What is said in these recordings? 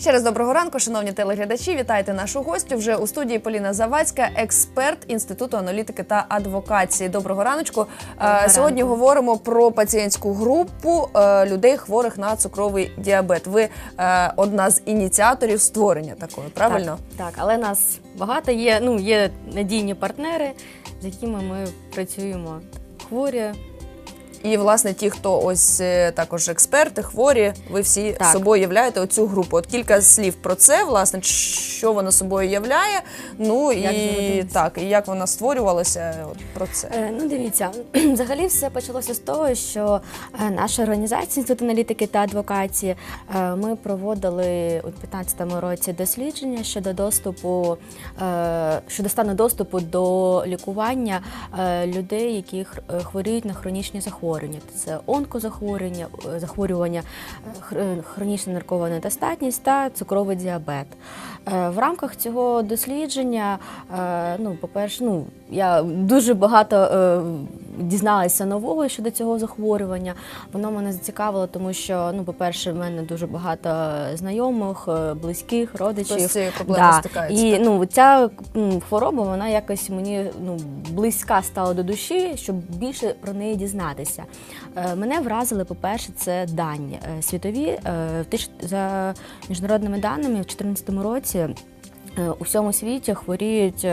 Ще раз доброго ранку, шановні телеглядачі. Вітайте нашу гостю. Вже у студії Поліна Завадська, експерт Інституту аналітики та адвокації. Доброго раночку. Е, Сьогодні говоримо про пацієнтську групу е, людей, хворих на цукровий діабет. Ви е, одна з ініціаторів створення такої, правильно? Так, так, але нас багато є. Ну є надійні партнери, з якими ми працюємо. Хворі. І власне ті, хто ось е, також експерти, хворі, ви всі Так. собою являєте оцю групу. От кілька слів про це, власне, що вона собою являє. Ну Як і так, і як вона створювалася. От про це. Е, ну дивіться, взагалі все почалося з того, що е, наша організація Інститут аналітики та адвокації е, ми проводили у 2015 році дослідження щодо доступу е, щодо стану доступу до лікування е, людей, які е, хворіють на хронічні захворювання. Це онкозахворювання, е, захворювання, е, хронічна наркова недостатність та цукровий діабет. Е, В рамках цього дослідження, е, ну, по-перше, ну, я дуже багато е, дізналася нового щодо цього захворювання. Воно мене зацікавило, тому що, ну, по-перше, в мене дуже багато знайомих, е, близьких, родичів. Хтось цією проблемою стикається, І так? ну, ця хвороба, вона якось мені ну, близька стала до душі, щоб більше про неї дізнатися. Е, Мене вразили, по-перше, це дані е, світові. За міжнародними даними, в 2014 році у всьому світі хворіють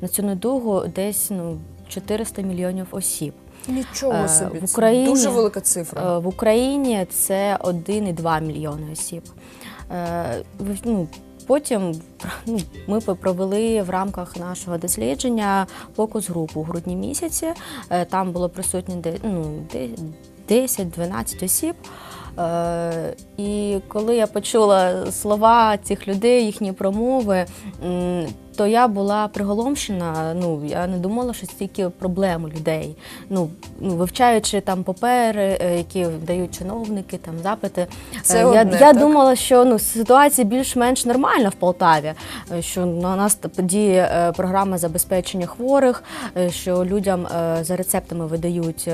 на цю недугу десь ну, 400 мільйонів осіб. Нічого Е, собі. в Україні- дуже велика цифра. Е, В Україні це 1,2 мільйони осіб. Е, Ну, потім ну, ми провели в рамках нашого дослідження фокус-групу у грудні місяці. Там було присутні ну, 10-12 осіб. І коли я почула слова цих людей, їхні промови, то я була приголомшена. Ну я не думала, що стільки проблем у людей. Ну, ну вивчаючи там папери, е, які дають чиновники, там запити. Це е, я, одне, я думала, що ну ситуація більш-менш нормальна в Полтаві. е, Що на нас т- діє е, програма забезпечення хворих, що людям за рецептами видають.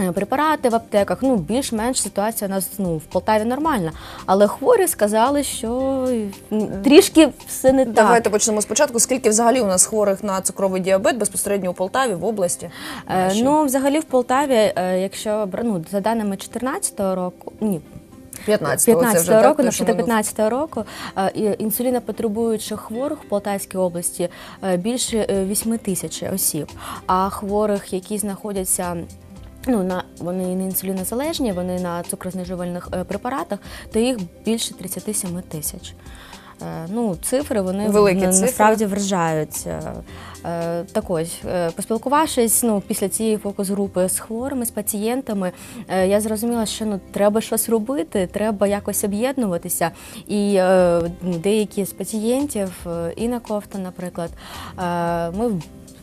Е, Препарати в аптеках, ну більш-менш ситуація у нас ну, в Полтаві нормальна. Але хворі сказали, що трішки все не так. Давайте почнемо спочатку. Скільки взагалі у нас хворих на цукровий діабет безпосередньо у Полтаві в області? Е. Ну, взагалі в Полтаві, е, якщо ну, за даними 2014 року, ні, 15-го, 15 це вже так, року, той, на що до минув. 15 року е, інсулінопотребуючих хворих в Полтавській області більше е, 8 тисяч осіб. А хворих, які знаходяться Ну, на вони не інсулінозалежні, вони на цукрознижувальних е, препаратах, то їх більше 37 тисяч. Е, Ну, цифри вони Великі на- цифри. насправді вражають. Е, Так ось, поспілкувавшись ну, після цієї фокус-групи з хворими, з пацієнтами, я зрозуміла, що ну, треба щось робити, треба якось об'єднуватися. І деякі з пацієнтів, Інна Кофта, наприклад, ми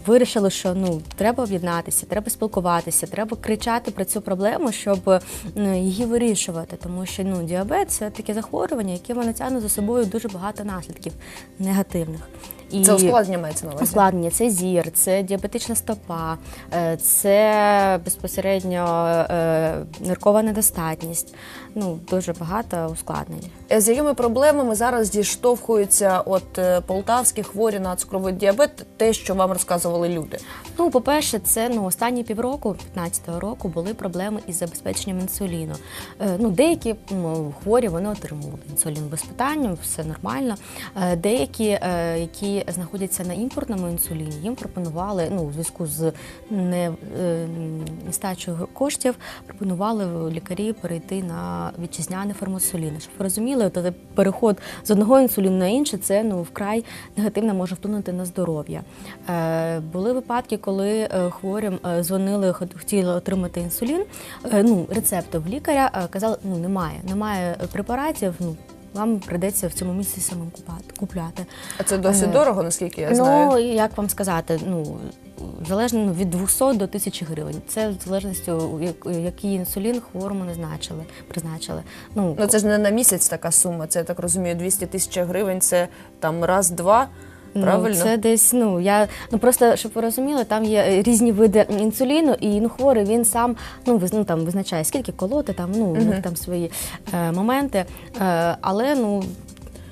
Вирішили, що ну треба об'єднатися, треба спілкуватися, треба кричати про цю проблему, щоб ну, її вирішувати. Тому що ну діабет це таке захворювання, яке воно тягне за собою дуже багато наслідків негативних. І Це ускладнення мається на увазі. ускладнення, це зір, це діабетична стопа, е, це безпосередньо е, ниркова недостатність. Ну дуже багато ускладнень. Е, З якими проблемами зараз зіштовхуються от полтавські хворі на цукровий діабет, те, що вам розказували люди? Ну, по-перше, це ну останні півроку, 15-го року, були проблеми із забезпеченням інсуліну. Ну, деякі ну, хворі вони отримували інсулін без питань, все нормально. Деякі, е, знаходяться на імпортному інсуліні, їм пропонували ну, у зв'язку з е, коштів, пропонували лікарі перейти на вітчизняне формосуліни. Щоб ви розуміли, то переход з одного інсуліну на інший це ну вкрай негативно може вплинути на здоров'я. Е, були випадки, коли е, хворим е, дзвонили, хот- хотіли отримати інсулін. Е, ну, рецепту в лікаря казали, ну немає, немає препаратів. Ну вам прийдеться в цьому місці самим купляти. А це досить Е, дорого, наскільки я знаю. Ну, як вам сказати, ну залежно ну, від 200 до 1000 гривень. Це в залежності, який інсулін хворому назначили, призначили. Ну, Ну це ж не на місяць така сума. Це я так розумію, 200 тисяч гривень. Це там раз-два. Правильно? Ну, це десь, ну я ну просто щоб ви розуміли, там є е, різні види інсуліну, і ну хворий він сам ну виз- ну, там визначає скільки колоти, там ну у них там свої е, моменти. Е, але ну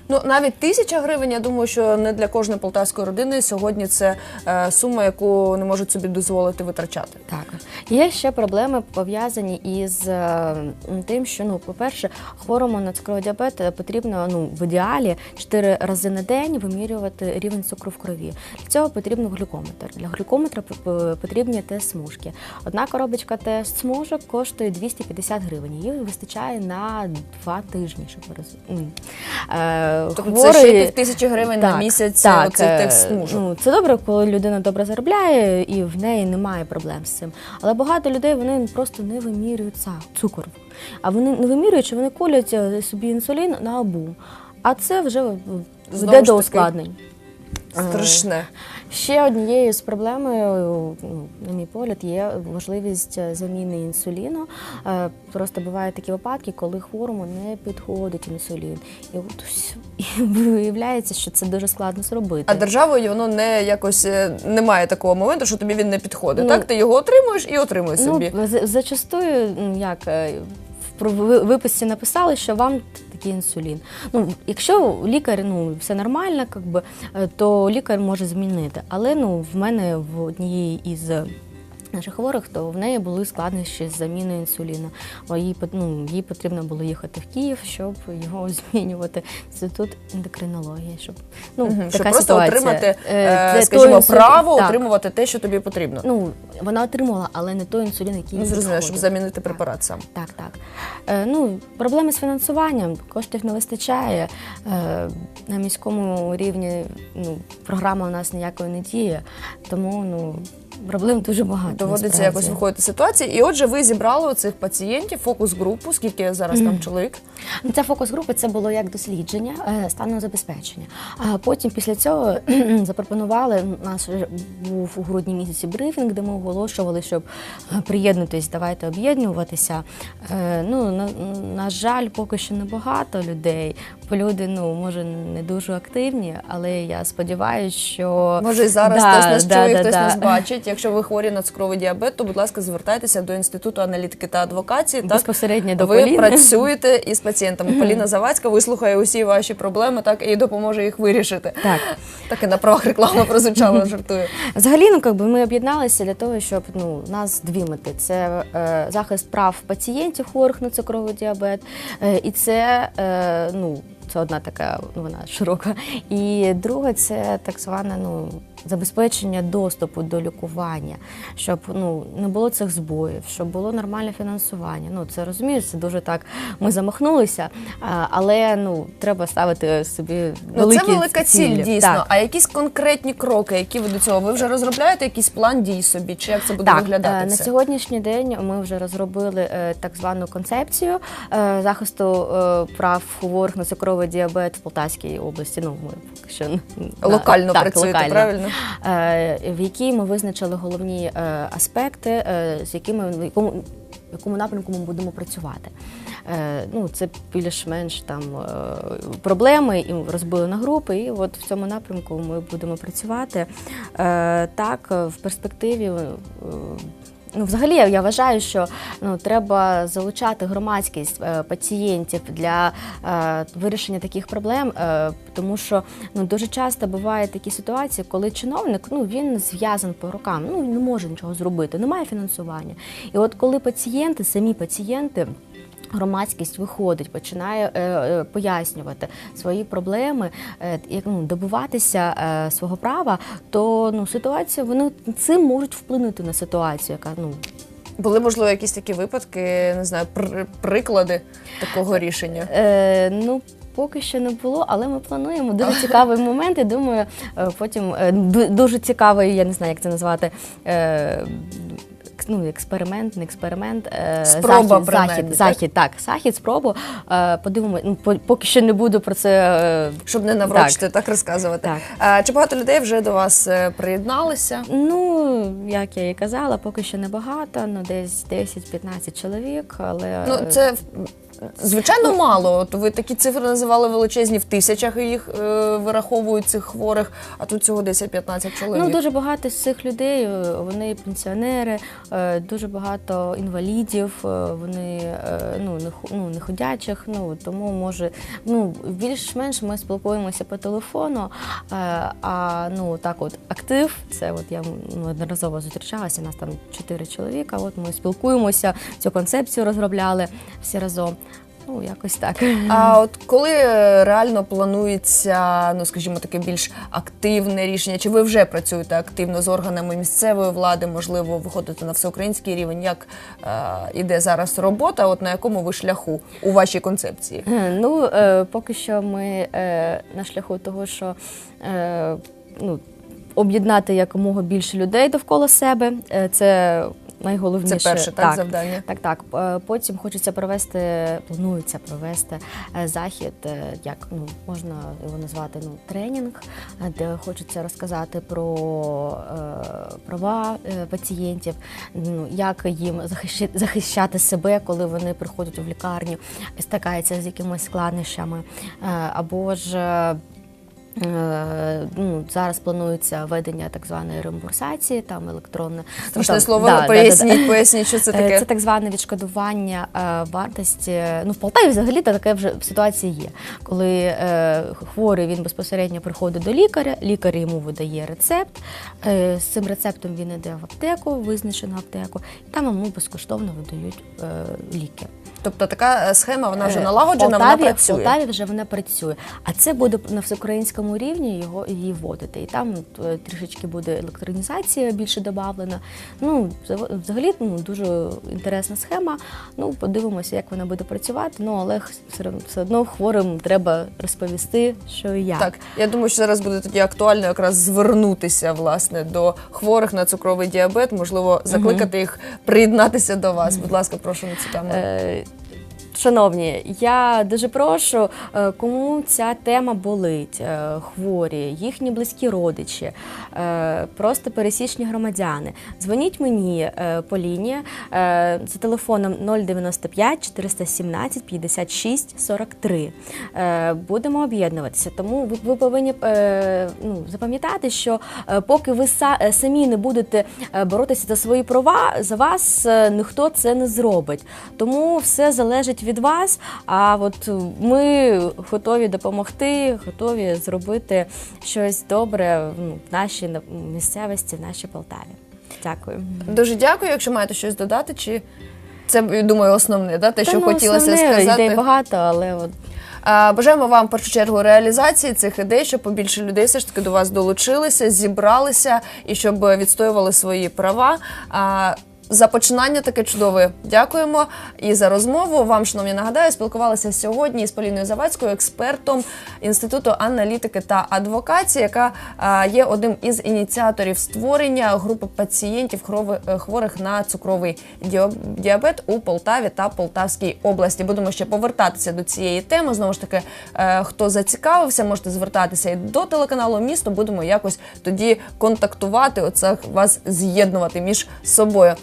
Ну навіть тисяча гривень. Я думаю, що не для кожної полтавської родини сьогодні це е, сума, яку не можуть собі дозволити витрачати. Так, є ще проблеми пов'язані із е, тим, що ну, по-перше, хворому на цукровий діабет е, потрібно ну в ідеалі 4 рази на день вимірювати рівень цукру в крові. Для цього потрібно глюкометр. Для глюкометра потрібні тест-смужки. Одна коробочка тест-смужок коштує 250 гривень. Її вистачає на 2 тижні, щоб ви розуміли. Е, Тобто це ще пів тисячі гривень на Так, місяць. так, оцей е, смужок. Ну, це добре, коли людина добре заробляє і в неї немає проблем з цим. Але багато людей вони просто не вимірюють ца- цукор. А вони не вимірюють, що вони колять е, собі інсулін на обум. А це вже е, Знову ж до таки, ускладнень. Страшне. Ще однією з проблемою, ну, на мій погляд, є можливість е, заміни інсуліну. Е, Просто бувають такі випадки, коли хворому не підходить інсулін. І от і виявляється, що це дуже складно зробити. А державою воно не якось е, немає такого моменту, що тобі він не підходить. Ну, так, ти його отримуєш і отримуєш собі. Ну, за- зачастую, як про- виписці написали, що вам такий інсулін. Ну, якщо лікар ну, все нормально, би, е, то лікар може змінити. Але ну, в мене в однієї із наших хворих, то в неї були складнощі з заміною інсуліну. Їй, ну, їй потрібно було їхати в Київ, щоб його змінювати. Інститут ендокринології, щоб ну, Мгм, така Щоб просто ситуація. отримати, Е, е, це скажімо, той право так. отримувати те, що тобі потрібно. Ну, вона отримала, але не той інсулін, який Ну, зрозуміло, щоб замінити препарат сам. Так, так. Е, ну, проблеми з фінансуванням, коштів не вистачає. Е, на міському рівні ну, програма у нас ніякої не діє, тому ну, проблем дуже багато. Доводиться насправді. якось виходити з ситуації. І отже, ви зібрали у цих пацієнтів, фокус-групу, скільки зараз там чоловік. Ця фокус групи це було як дослідження е, стану забезпечення. А потім після цього запропонували. У нас був у грудні місяці брифінг, де ми оголошували, щоб е, приєднуйтесь, давайте об'єднуватися. Е, Ну на, на жаль, поки що небагато людей. Бо люди, ну може не дуже активні, але я сподіваюся, що Може, і зараз Да, хтось нас да, чує, да, хтось да. нас бачить. Якщо ви хворі на цукровий діабет, то, будь ласка, звертайтеся до інституту аналітики та адвокації. Так Безпосередньо до ви Поліни. працюєте із пацієнтами. Поліна Завадська вислухає усі ваші проблеми, так і допоможе їх вирішити. Так. Так і на правах реклами прозвучало, жартую. Взагалі, ну якби ми об'єдналися для того, щоб ну у нас дві мети: це е, захист прав пацієнтів хворих на цукровий діабет, е, і це е, ну. Це одна така, вона широка. І друга це так зване ну, забезпечення доступу до лікування, щоб ну, не було цих збоїв, щоб було нормальне фінансування. Ну, це розумієш, це дуже так. Ми замахнулися, але ну, треба ставити собі Ну, це велика ціль, цілі. дійсно. Так. А якісь конкретні кроки, які ви до цього? Ви вже розробляєте якийсь план дій собі? Чи як це буде Так, виглядати? е, на все? сьогоднішній день ми вже розробили е, так звану концепцію е, захисту е, прав хворих на цукровий діабет в Полтавській області. Ну ми поки що Локально так, працюєте, локально. правильно? Е, в якій ми визначили головні е, аспекти, е, з якими якому. Якому напрямку ми будемо працювати? Ну, це більш-менш там проблеми і розбили на групи, і от в цьому напрямку ми будемо працювати. Так, в перспективі. Ну, взагалі, я- вважаю, що ну треба залучати громадськість е, пацієнтів для е, вирішення таких проблем, е, тому що ну дуже часто бувають такі ситуації, коли чиновник ну він зв'язан по рукам, ну не може нічого зробити, немає фінансування. І от коли пацієнти, самі пацієнти. Громадськість виходить, починає е, е, пояснювати свої проблеми, е, як ну добиватися е, свого права, то ну ситуація вони цим можуть вплинути на ситуацію, яка ну Були можливо якісь такі випадки, не знаю, пр- приклади такого рішення. Е, ну, поки що не було, але ми плануємо дуже цікавий момент. І думаю, е, потім е, дуже цікавий, я не знаю, як це назвати. Е, Ну, експеримент, не експеримент, е, Спроба, захід, захід, так? захід, так, захід, спробу. Е, подивимось, ну, по- поки що не буду про це. е, Щоб не наврочити, так, розказувати. Так. А, чи багато людей вже до вас е, приєдналися? Ну, як я і казала, поки що небагато, ну десь 10-15 чоловік, але Ну, це звичайно мало. От ви такі цифри називали величезні в тисячах їх е, вираховують цих хворих, а тут цього 10-15 чоловік. Ну, дуже багато з цих людей, е, вони пенсіонери, е, е, дуже багато інвалідів, е, вони е, ну, не, ну, не ходячих, ну, тому може ну, більш-менш ми спілкуємося по телефону, е, а ну, так от актив, це от я ну, одноразово зустрічалася, нас там чотири чоловіка, от ми спілкуємося, цю концепцію розробляли всі разом. Ну, якось так. А от коли реально планується, ну скажімо, таке більш активне рішення? Чи ви вже працюєте активно з органами місцевої влади? Можливо, виходите на всеукраїнський рівень? Як е, іде зараз робота? От на якому ви шляху у вашій концепції? Е, Ну, е, поки що ми е, на шляху того, що е, ну, об'єднати якомога більше людей довкола себе. Е, це найголовніше. Це перше так, завдання. Так, так. Е, Потім хочеться провести, планується провести е, захід, е, як ну можна його назвати ну тренінг, де хочеться розказати про права пацієнтів, ну як їм захищати, себе, коли вони приходять в лікарню і стикаються з якимись складнощами, або ж. Е, ну, зараз планується введення так званої реімбурсації, там електронне ну, Страшне там- слово, да, да, да, да. поясніть, поясніть, що це Е, таке. Це так зване відшкодування е, вартості. Ну, в Полтаві взагалі таке вже ситуація є. Коли е, хворий він безпосередньо приходить до лікаря, лікар йому видає рецепт. Е, з цим рецептом він йде в аптеку, визначену аптеку, і там йому безкоштовно видають е, ліки. Тобто така е, схема вона вже Е, налагоджена, в вона працює. В Полтаві вже вона працює. А це буде на всеукраїнському рівні його її вводити. І там е, трішечки буде електронізація більше додавлена. Ну, взагалі ну, дуже інтересна схема. Ну, подивимося, як вона буде працювати. Ну, але все одно- хворим треба розповісти, що і як. Так, я думаю, що зараз буде тоді актуально якраз звернутися власне до хворих на цукровий діабет, можливо, закликати їх приєднатися до вас. Будь ласка, прошу на цю тему. Шановні, я дуже прошу, е, кому ця тема болить, е, хворі, їхні близькі родичі, е, просто пересічні громадяни. Дзвоніть мені по лінії за телефоном 095 417 56 43. Е, Будемо об'єднуватися. Тому ви, ви повинні ну, запам'ятати, що поки ви самі не будете боротися за свої права, за вас ніхто це не зробить. Тому все залежить від вас. А от ми готові допомогти, готові зробити щось добре в нашій місцевості, в нашій Полтаві. Дякую. Дуже дякую. Якщо маєте щось додати, чи це думаю основне, да? те, що ну, хотілося основне, сказати. Ідей багато, але от Бажаємо вам в першу чергу реалізації цих ідей, щоб побільше людей все ж таки до вас долучилися, зібралися і щоб відстоювали свої права. За починання таке чудове. Дякуємо і за розмову. Вам, шановні, нагадаю, спілкувалися сьогодні з Поліною Завадською, експертом Інституту аналітики та адвокації, яка є одним із ініціаторів створення групи пацієнтів е, хворих на цукровий діабет у Полтаві та Полтавській області. Будемо ще повертатися до цієї теми. Знову ж таки, е, хто зацікавився, можете звертатися і до телеканалу місто. Будемо якось тоді контактувати, оце вас з'єднувати між собою.